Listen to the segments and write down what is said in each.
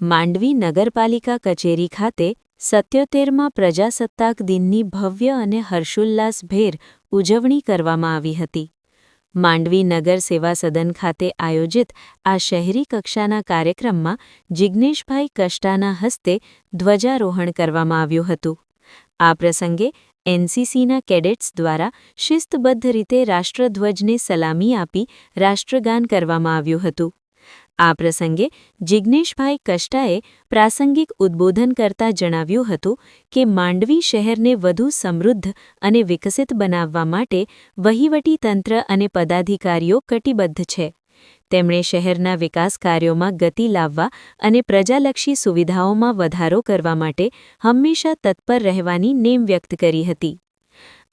માંડવી નગરપાલિકા કચેરી ખાતે સત્યોતેરમાં પ્રજાસત્તાક દિનની ભવ્ય અને હર્ષોલ્લાસભેર ઉજવણી કરવામાં આવી હતી. માંડવી નગર સેવા સદન ખાતે આયોજિત આ શહેરી કક્ષાના કાર્યક્રમમાં જિજ્ઞેશભાઈ કષ્ટાના હસ્તે ધ્વજારોહણ કરવામાં આવ્યું હતું. આ પ્રસંગે એનસીસીના કેડેટ્સ દ્વારા શિસ્તબદ્ધ રીતે રાષ્ટ્રધ્વજને સલામી આપી રાષ્ટ્રગાન કરવામાં આવ્યું હતું. આ પ્રસંગે જિજ્ઞેશભાઈ કષ્ટાએ પ્રાસંગિક ઉદ્બોધન કરતા જણાવ્યું હતું કે માંડવી શહેરને વધુ સમૃદ્ધ અને વિકસિત બનાવવા માટે વહીવટી તંત્ર અને પદાધિકારીઓ કટિબદ્ધ છે. તેમણે શહેરના વિકાસ કાર્યોમાં ગતિ લાવવા અને પ્રજાલક્ષી સુવિધાઓમાં વધારો કરવા માટે હંમેશા તત્પર રહેવાની નેમ વ્યક્ત કરી હતી.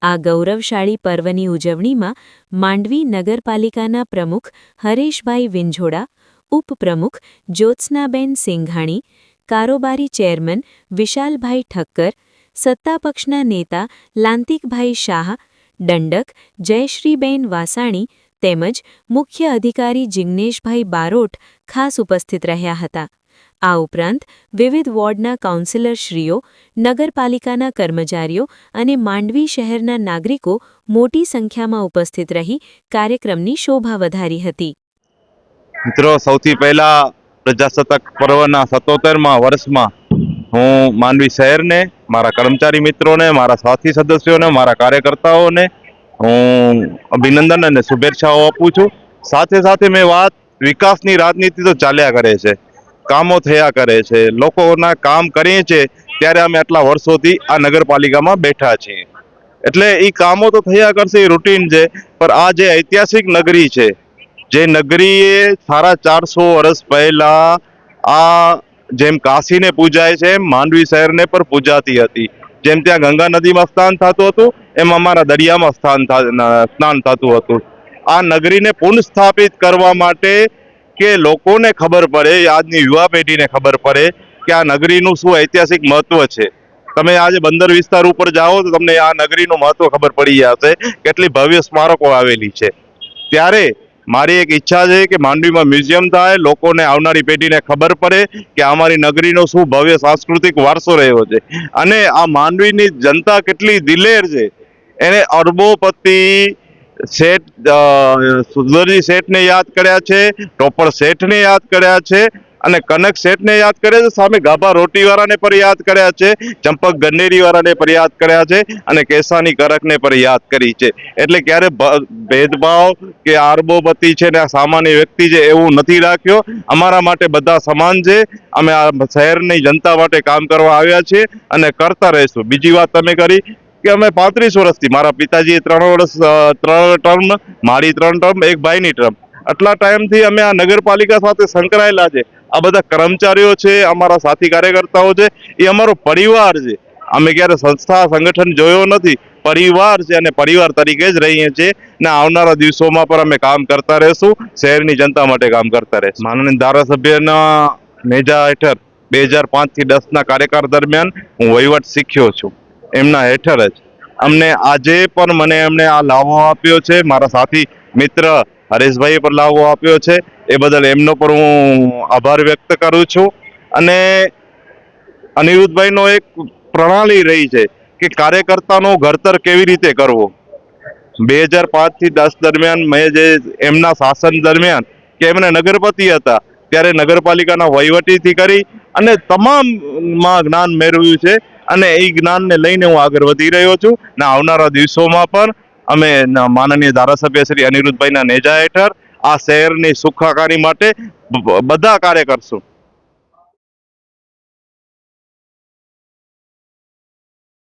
આ ગૌરવશાળી પર્વની ઉજવણીમાં માંડવી નગરપાલિકાના પ્રમુખ હરેશભાઈ વિંઝોડા ઉપપ્રમુખ જ્યોત્સનાબેન સિંઘાણી, કારોબારી ચેરમેન વિશાલભાઈ ઠક્કર, સત્તાપક્ષના નેતા લાંતિકભાઈ શાહ, દંડક જયશ્રીબેન વાસાણી તેમજ મુખ્ય અધિકારી જિજ્ઞેશભાઈ બારોટ ખાસ ઉપસ્થિત રહ્યા હતા. આ ઉપરાંત વિવિધ વોર્ડના કાઉન્સિલરશ્રીઓ, નગરપાલિકાના કર્મચારીઓ અને માંડવી શહેરના નાગરિકો મોટી સંખ્યામાં ઉપસ્થિત રહી કાર્યક્રમની શોભા વધારી હતી. મિત્રો, સૌથી પહેલા પ્રજાસત્તાક પર્વના સત્તોતેરમાં વર્ષમાં હું માનવી શહેરને, મારા કર્મચારી મિત્રોને, મારા સાથી સદસ્યોને, મારા કાર્યકર્તાઓને હું અભિનંદન અને શુભેચ્છાઓ આપું છું. સાથે સાથે મેં વાત, વિકાસની રાજનીતિ તો ચાલ્યા કરે છે, કામો થયા કરે છે, લોકોના કામ કરીએ છીએ ત્યારે અમે આટલા વર્ષોથી આ નગરપાલિકામાં બેઠા છીએ. એટલે એ કામો તો થયા કરશે, એ રૂટીન છે, પણ આ જે ઐતિહાસિક નગરી છે જે નગરીએ સાડા ચારસો વર્ષ પહેલા આ જેમ કાશીને પૂજાય છે, એમ માંડવી શહેરને પણ પૂજાતી હતી. જેમ ત્યાં ગંગા નદીમાં સ્નાન થતું હતું, એમ અમારા દરિયામાં સ્થાન સ્નાન થતું હતું. આ નગરીને પુનઃસ્થાપિત કરવા માટે કે લોકોને ખબર પડે, આજની યુવા પેઢીને ખબર પડે કે આ નગરીનું શું ઐતિહાસિક મહત્વ છે. તમે આજે બંદર વિસ્તાર ઉપર જાઓ તો તમને આ નગરીનું મહત્વ ખબર પડી જશે, કેટલી ભવ્ય સ્મારકો આવેલી છે. ત્યારે મારી એક ઈચ્છા છે કે માંડવીમાં મ્યુઝિયમ થાય, લોકોને આવનારી પેઢીને ખબર પડે કે અમારી નગરીનો શું ભવ્ય સાંસ્કૃતિક વારસો રહ્યો છે. અને આ માંડવીની જનતા કેટલી દિલેર છે. એને અરબોપતિ શેઠ સુંદરજી શેઠને યાદ કર્યા છે, ટોપર શેઠને યાદ કર્યા છે અને કનક શેઠને યાદ કર્યા છે સામે ગાભા રોટીવાળાને પણ યાદ કર્યા છે, ચંપક ગન્નેરીવાળાને પણ યાદ કર્યા છે અને કેસાની કરકને પણ યાદ કરી છે. એટલે ક્યારે ભેદભાવ કે અરબોપતિ છે ને આ સામાન્ય વ્યક્તિ છે એવું નથી રાખ્યો. અમારા માટે બધા સમાન છે. અમે આ શહેરની જનતા માટે કામ કરવા આવ્યા છીએ અને કરતા રહીશું. બીજી વાત તમે કરી કે અમે પાંત્રીસ વર્ષથી, મારા પિતાજીએ ત્રણ વર્ષ ત્રણ ટર્મ, મારી ત્રણ ટર્મ, એક ભાઈની ટર્મ. આટલા ટાઈમથી અમે આ નગરપાલિકા સાથે સંકળાયેલા છે. આ બધા કર્મચારીઓ છે, અમારા સાથી કાર્યકર્તાઓ છે, એ અમારો પરિવાર છે. અમે ક્યારે સંસ્થા સંગઠન જોયો નથી, પરિવાર છે અને પરિવાર તરીકે જ રહીએ છીએ ને આવનારા દિવસોમાં પણ અમે કામ કરતા રહેશું, શહેરની જનતા માટે કામ કરતા રહેશું. માનનીય ધારાસભ્યના નેજા હેઠળ બે હજાર પાંચથી દસના કાર્યકાળ દરમિયાન હું વહીવટ શીખ્યો છું. એમના હેઠળ જ. અમને આજે પણ મને એમણે આ લાવો આપ્યો છે. મારા સાથી મિત્ર હરેશભાઈએ પણ લાભો આપ્યો છે. એ બદલ એમનો પણ હું આભાર વ્યક્ત કરું છું. અને અનિરુદ્ધભાઈનો એક પ્રણાલી રહી છે કે કાર્યકર્તાનો ઘડતર કેવી રીતે કરવો? બે હજાર પાંચથી દસ દરમિયાન મેં જે એમના શાસન દરમિયાન કે એમને નગરપતિ હતા, ત્યારે નગરપાલિકાના વહીવટીથી કરી અને તમામમાં જ્ઞાન મેળવ્યું છે. અને એ જ્ઞાનને લઈને હું આગળ વધી રહ્યો છું. ને આવનારા દિવસોમાં પણ અમે માનનીય ધારાસભ્ય શ્રી અનિરુદ્ધભાઈના નેજા હેઠળ આ શહેરની સુખાકારી માટે બધા કાર્ય કરશું